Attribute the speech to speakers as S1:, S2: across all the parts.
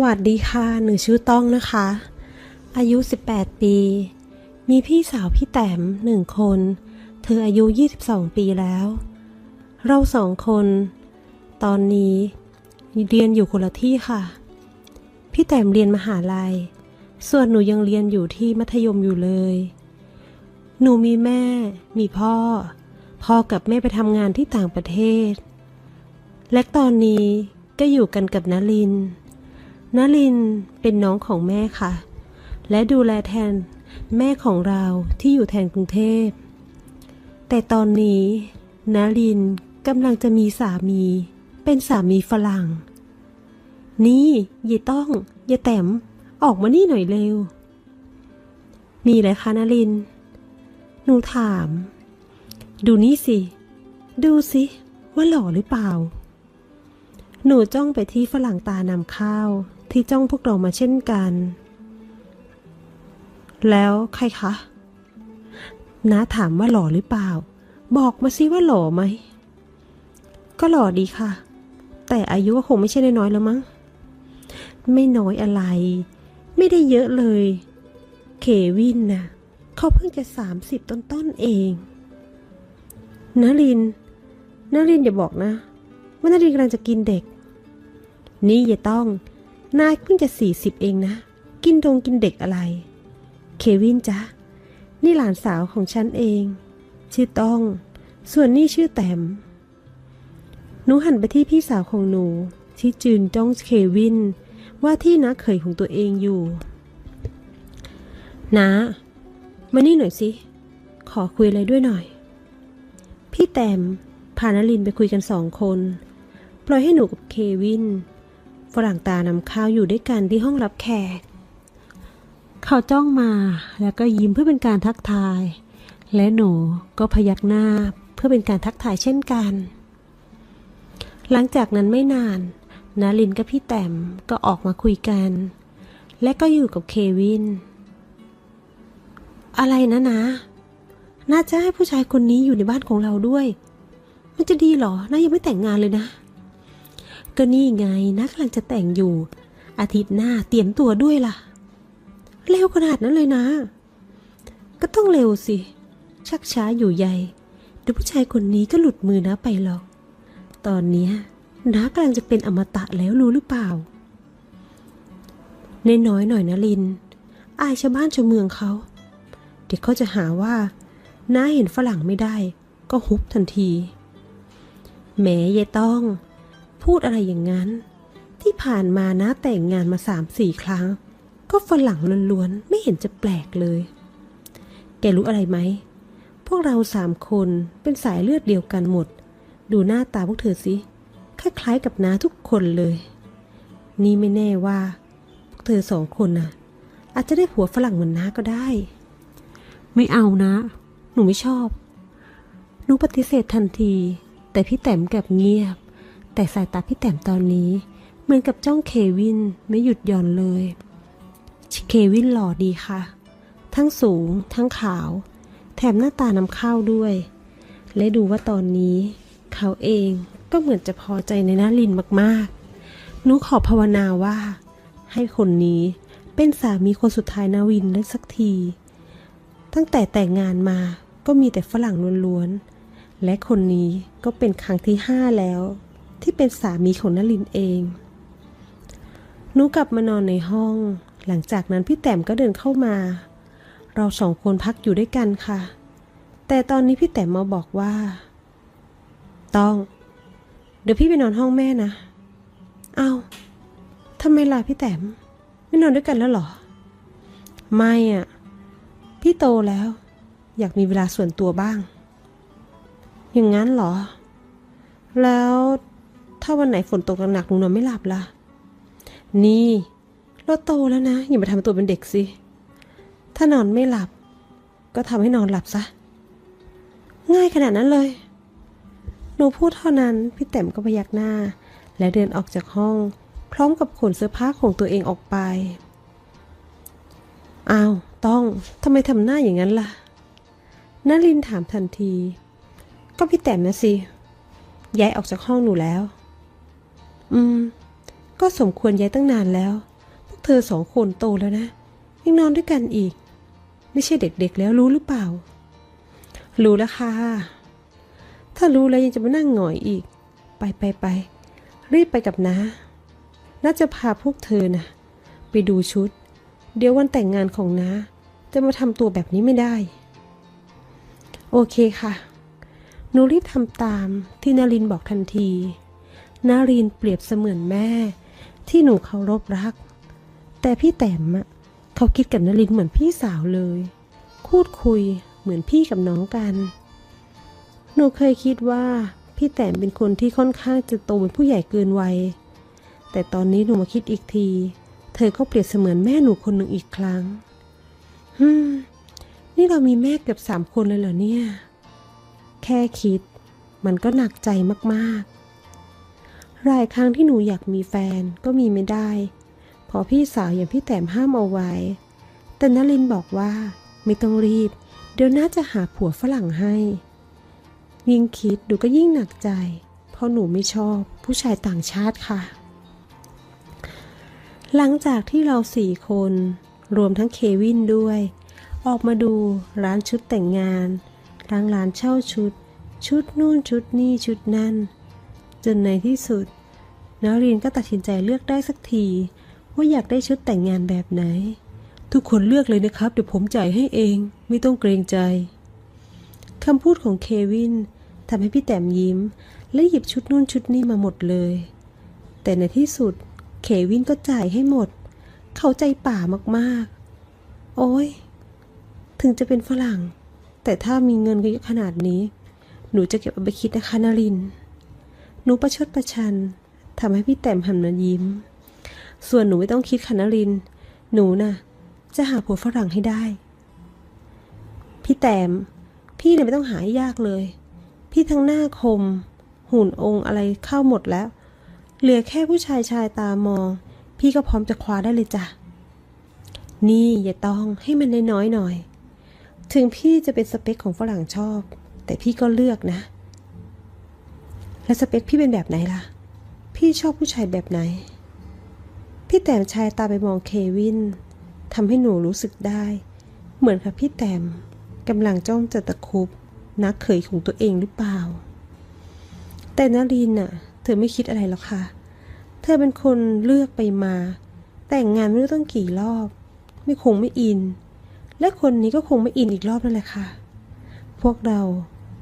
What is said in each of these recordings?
S1: วัสดีค่ะ หนูชื่อต้องนะคะ อายุ 18 ปี มีพี่สาวพี่แต้มหนึ่งคน เธออายุ 22 ปีแล้ว เราสองคน ตอนนี้เรียนอยู่คนละที่ค่ะ พี่แต้มเรียนมหาลัย ส่วนหนูยังเรียนอยู่ที่มัธยมอยู่เลย หนูมีแม่ มีพ่อ พ่อกับแม่ไปทำงานที่ต่างประเทศ และตอนนี้ก็อยู่กันกับนลิน นลินเป็นน้องของแม่ค่ะ และดูแลแทนแม่ของเราที่อยู่แทนกรุงเทพ แต่ตอนนี้นลินกำลังจะมีสามี เป็นสามีฝรั่ง นี่ยายต้องยายแต้มออกมานี่หน่อยเร็ว มีอะไรคะนลิน หนูถาม ดูนี่สิ ดูสิว่าหล่อหรือเปล่าหนูจ้องไปที่ฝรั่งตานำข้าว ที่จ้องพวกเรามาเช่นกัน แล้วใครคะน้าถามว่าหล่อหรือเปล่า บอกมาสิว่าหล่อไหม ก็หล่อดีค่ะ แต่อายุก็คงไม่ใช่น้อยแล้วมั้ง ไม่น้อยอะไร ไม่ได้เยอะเลย เควินน่ะเขาเพิ่งจะสามสิบต้นเองนลินนลินอย่าบอกนะ ว่านลินกำลังจะกินเด็ก นี่อย่าต้อง นายเพิ่งจะสี่สิบเองนะ กินดงกินเด็กอะไร เควินจ๊ะ นี่หลานสาวของฉันเอง ชื่อต้อง ส่วนนี่ชื่อแต้มหนูหันไปที่พี่สาวของหนู ที่จืนจ้องเควิน ว่าที่น้าเขยของตัวเองอยู่น้ามานี่หน่อยสิ ขอคุยอะไรด้วยหน่อย พี่แต้มพานลินไปคุยกันสองคน ปล่อยให้หนูกับเควิน ฝรั่งตานำข้าวอยู่ด้วยกันที่ห้องรับแขก เขาจ้องมาแล้วก็ยิ้มเพื่อเป็นการทักทาย และหนูก็พยักหน้าเพื่อเป็นการทักทายเช่นกัน หลังจากนั้นไม่นานนาลินกับพี่แต้มก็ออกมาคุยกัน และก็อยู่กับเควิน อะไรนะนะ น่าจะให้ผู้ชายคนนี้อยู่ในบ้านของเราด้วย มันจะดีหรอนายังไม่แต่งงานเลยนะ ก็นี่ไงนะกำลังจะแต่งอยู่ อาทิตย์หน้าเตรียมตัวด้วยล่ะ เร็วขนาดนั้นเลยนะ ก็ต้องเร็วสิ ชักช้าอยู่ใหญ่เดี๋ยวผู้ชายคนนี้ก็หลุดมือนะไปหรอก ตอนนี้น้ากำลังจะเป็นอมตะแล้วรู้หรือเปล่าเนน้อยหน่อยนะลิน อายชาวบ้านชาวเมืองเขา เดี๋ยวเขาจะหาว่าน้าเห็นฝรั่งไม่ได้ ก็ฮุบทันทีแหมยายต้อง พูดอะไรอย่างนั้น ที่ผ่านมานะแต่งงานมาสามสี่ครั้ง ก็ฝรั่งล้วนๆ ไม่เห็นจะแปลกเลย แกรู้อะไรไหม พวกเราสามคนเป็นสายเลือดเดียวกันหมด ดูหน้าตาพวกเธอสิ คล้ายๆกับน้าทุกคนเลย นี่ไม่แน่ว่า พวกเธอสองคนน่ะ อาจจะได้ผัวฝรั่งเหมือนน้าก็ได้ ไม่เอานะ หนูไม่ชอบ หนูปฏิเสธทันที แต่พี่แต้มกลับเงียบ แต่สายตาพี่แต้มตอนนี้ เหมือนกับจ้องเควินไม่หยุดหย่อนเลย เควินหล่อดีค่ะ ทั้งสูง ทั้งขาว แถมหน้าตานำเข้าด้วย และดูว่าตอนนี้ เขาเองก็เหมือนจะพอใจในนาลินมากๆหนูขอภาวนาว่า ให้คนนี้เป็นสามีคนสุดท้ายนาวินได้สักที ตั้งแต่แต่งงานมาก็มีแต่ฝรั่งล้วนๆ และคนนี้ก็เป็นครั้งที่ห้าแล้ว ที่เป็นสามีของนลินเองหนูกลับมานอนในห้อง หลังจากนั้นพี่แต้มก็เดินเข้ามา เราสองคนพักอยู่ด้วยกันค่ะ แต่ตอนนี้พี่แต้มมาบอกว่า ต้อง เดี๋ยวพี่ไปนอนห้องแม่นะ เอา้าทำไมล่ะพี่แต้มไม่นอนด้วยกันแล้วเหรอ ไม่อะ่ะ พี่โตแล้ว อยากมีเวลาส่วนตัวบ้าง อย่างนั้นเหรอ แล้ว ถ้าวันไหนฝนตกหนักๆหนูนอนไม่หลับล่ะ นี่เราโตแล้วนะ อย่ามาทำตัวเป็นเด็กสิ ถ้านอนไม่หลับ ก็ทำให้นอนหลับซะ ง่ายขนาดนั้นเลย หนูพูดเท่านั้น พี่แต้มก็พยักหน้า และเดินออกจากห้อง พร้อมกับขนเสื้อผ้าของตัวเองออกไป อ้าว ต้องทำไมทำหน้าอย่างนั้นล่ะนารินถามทันที ก็พี่แต้มนะสิย้ายออกจากห้องหนูแล้ว อืม ก็สมควรย้ายตั้งนานแล้ว พวกเธอสองคนโตแล้วนะยังนอนด้วยกันอีก ไม่ใช่เด็กๆแล้วรู้หรือเปล่า รู้แล้วค่ะ ถ้ารู้แล้วยังจะมานั่งหงอยอีก ไปไปไป รีบไปกับน้าน่าจะพาพวกเธอนะไปดูชุด เดี๋ยววันแต่งงานของน้าจะมาทำตัวแบบนี้ไม่ได้ โอเคค่ะหนูรีบทำตามที่นารินบอกทันที นารินเปรียบเสมือนแม่ ที่หนูเคารพรัก แต่พี่แต้มอะเขาคิดกับนารินเหมือนพี่สาวเลย พูดคุยเหมือนพี่กับน้องกัน หนูเคยคิดว่าพี่แต้มเป็นคนที่ค่อนข้างจะโตเป็นผู้ใหญ่เกินวัย แต่ตอนนี้หนูมาคิดอีกที เธอก็เปรียบเสมือนแม่หนูคนหนึ่งอีกครั้งฮึมนี่เรามีแม่เกือบสามคนเลยเหรอเนี่ย แค่คิด มันก็หนักใจมาก หลายครั้งที่หนูอยากมีแฟนก็มีไม่ได้เพอพี่สาวอย่างพี่แต้มห้ามเอาไว้ แต่นลินบอกว่าไม่ต้องรีบ เดี๋ยวน่าจะหาผัวฝรั่งให้ ยิ่งคิดดูก็ยิ่งหนักใจ เพราะหนูไม่ชอบผู้ชายต่างชาติค่ะ หลังจากที่เราสี่คน รวมทั้งเควินด้วย ออกมาดูร้านชุดแต่งงานทั้งร้านเช่าชุด ชุดนู่นชุดนี่ชุดนั่น จนในที่สุดนรินก็ตัดสินใจเลือกได้สักที ว่าอยากได้ชุดแต่งงานแบบไหน ทุกคนเลือกเลยนะครับ เดี๋ยวผมจ่ายให้เอง ไม่ต้องเกรงใจคำพูดของเควินทำให้พี่แต้มยิ้ม และหยิบชุดนู่นชุดนี่มาหมดเลย แต่ในที่สุด เควินก็จ่ายให้หมด เขาใจป่ามากๆ โอ้ยถึงจะเป็นฝรั่ง แต่ถ้ามีเงินเยอะขนาดนี้ หนูจะเก็บเอาไปคิดนะคะนาริน หนูประชดประชันทำให้พี่แต้มหันมายิ้ม ส่วนหนูไม่ต้องคิดค่ะนริน หนูน่ะ จะหาผัวฝรั่งให้ได้ พี่แต้มพี่เนี่ยไม่ต้องหายยากเลย พี่ทั้งหน้าคม หุ่นองค์อะไรเข้าหมดแล้ว เหลือแค่ผู้ชายชายตามอง พี่ก็พร้อมจะคว้าได้เลยจ้ะ นี่อย่าต้องให้มันน้อยๆหน่อย ถึงพี่จะเป็นสเปคของฝรั่งชอบ แต่พี่ก็เลือกนะ แล้วสเปคพี่เป็นแบบไหนล่ะ พี่ชอบผู้ชายแบบไหน พี่แต้มชายตาไปมองเควินทำให้หนูรู้สึกได้ เหมือนกับพี่แต้มกำลังจ้องจะตะคุบนักเขยของตัวเองหรือเปล่า แต่นารินน่ะ เธอไม่คิดอะไรหรอกค่ะ เธอเป็นคนเลือกไปมา แต่งงานไม่รู้ต้องกี่รอบ ไม่คงไม่อิน และคนนี้ก็คงไม่อินอีกรอบนั่นแหละค่ะ พวกเรา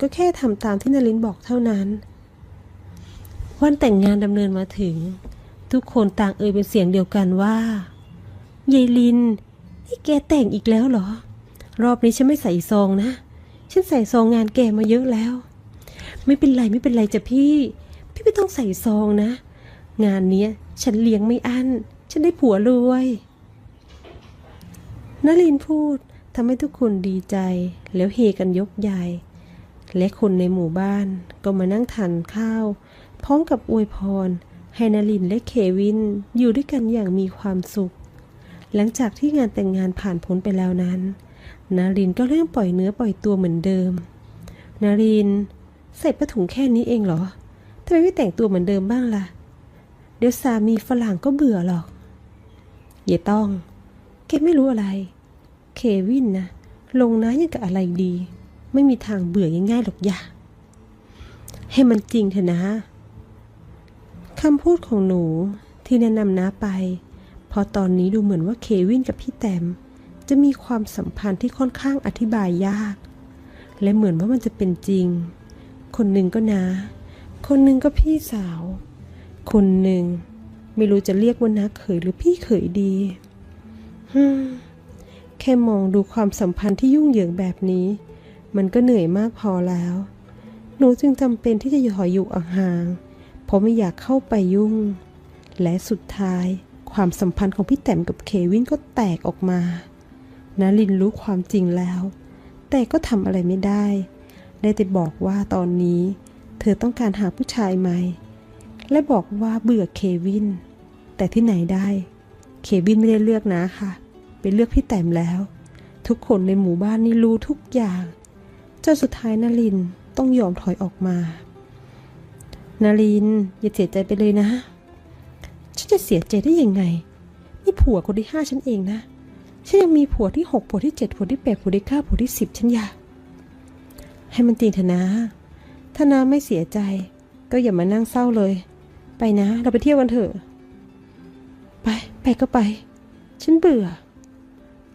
S1: ก็แค่ทำตามที่นารินบอกเท่านั้น วันแต่งงานดำเนินมาถึง ทุกคนต่างเอ่ยเป็นเสียงเดียวกันว่ายายลิน นี่แกแต่งอีกแล้วเหรอ รอบนี้ฉันไม่ใส่ซองนะ ฉันใส่ซองงานแกมาเยอะแล้ว ไม่เป็นไรไม่เป็นไรจ้ะพี่ พี่ไม่ต้องใส่ซองนะ งานเนี้ยฉันเลี้ยงไม่อั้น ฉันได้ผัวรวยนลินพูดทำให้ทุกคนดีใจแล้วเฮกันยกใหญ่ และคนในหมู่บ้านก็มานั่งทานข้าว พร้อมกับอวยพรให้นลินและเควินอยู่ด้วยกันอย่างมีความสุข หลังจากที่งานแต่งงานผ่านพ้นไปแล้วนั้น นารินก็เริ่มปล่อยเนื้อปล่อยตัวเหมือนเดิม นาริน ใส่ผ้าถุงแค่นี้เองเหรอทำไมไม่แต่งตัวเหมือนเดิมบ้างล่ะ เดี๋ยวสามีฝรั่งก็เบื่อหรอกอย่าต้องแกไม่รู้อะไร เควินนะลงนะยังกับอะไรดี ไม่มีทางเบื่อง่ายๆหรอกอย่าให้มันจริงเถอะนะคำพูดของหนูที่แนะนำน้าไป พอตอนนี้ดูเหมือนว่าเควินกับพี่แตม จะมีความสัมพันธ์ที่ค่อนข้างอธิบายยาก และเหมือนว่ามันจะเป็นจริง คนหนึ่งก็นาคนหนึ่งก็พี่สาว คนหนึ่งไม่รู้จะเรียกว่าน้าเขยหรือพี่เขยดีฮึแค่มองดูความสัมพันธ์ที่ยุ่งเหยิงแบบนี้ มันก็เหนื่อยมากพอแล้ว หนูจึงจำเป็นที่จะอยู่หอยอยู่ห่างๆเพราะไม่อยากเข้าไปยุ่ง และสุดท้ายความสัมพันธ์ของพี่แต้มกับเควินก็แตกออกมานาลินรู้ความจริงแล้ว แต่ก็ทำอะไรไม่ได้ ได้แต่บอกว่าตอนนี้ เธอต้องการหาผู้ชายใหม่ และบอกว่าเบื่อเควิน แต่ที่ไหนได้ เควินไม่ได้เลือกนะค่ะ ไปเลือกพี่แต้มแล้ว ทุกคนในหมู่บ้านนี่รู้ทุกอย่าง จนสุดท้ายนาลินต้องยอมถอยออกมา นาลินอย่าเสียใจไปเลยนะ ฉันจะเสียใจได้ยังไง นี่ผัวคนที่ห้าฉันเองนะ ฉันยังมีผัวที่หกผัวที่เจ็ดผัวที่แปดผัวที่เก้าผัวที่สิบฉันอยากให้มันจริงเถอะนะ ถ้าน้าไม่เสียใจ ก็อย่ามานั่งเศร้าเลย ไปนะ เราไปเที่ยวกันเถอะ ไป ไปก็ไป ฉันเบื่อ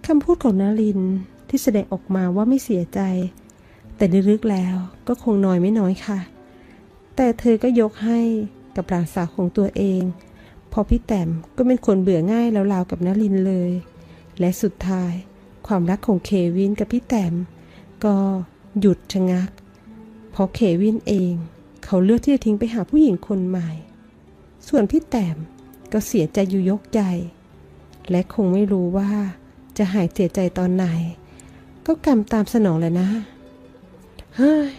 S1: คำพูดของนารินที่แสดงออกมาว่าไม่เสียใจ แต่ลึกๆแล้วก็คงน้อยไม่น้อยค่ะ แต่เธอก็ยกให้กับหลานสาวของตัวเองเพอพี่แต้มก็เป็นคนเบื่อง่ายแล้วราวกับนารินเลย และสุดท้าย ความรักของเควินกับพี่แต้มก็หยุดชะงัก เพราะเควินเองเขาเลือกที่จะทิ้งไปหาผู้หญิงคนใหม่ ส่วนพี่แต้มก็เสียใจอยู่ยกใหญ่และคงไม่รู้ว่าจะหายเสียใจตอนไหน ก็กรรมตามสนองแหละนะ เฮ้ย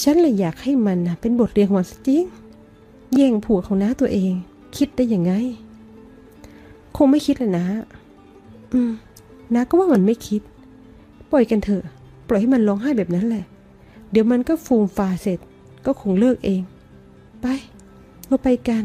S1: ฉันเลยอยากให้มันนะเป็นบทเรียนของมันซะจริง แย่งผัวของน้าตัวเอง คิดได้ยังไง คงไม่คิดแหละนะ อืมน้าก็ว่ามันไม่คิด ปล่อยกันเถอะ ปล่อยให้มันร้องไห้แบบนั้นแหละ เดี๋ยวมันก็ฟูมฟาเสร็จ ก็คงเลิกเอง ไป เราไปกัน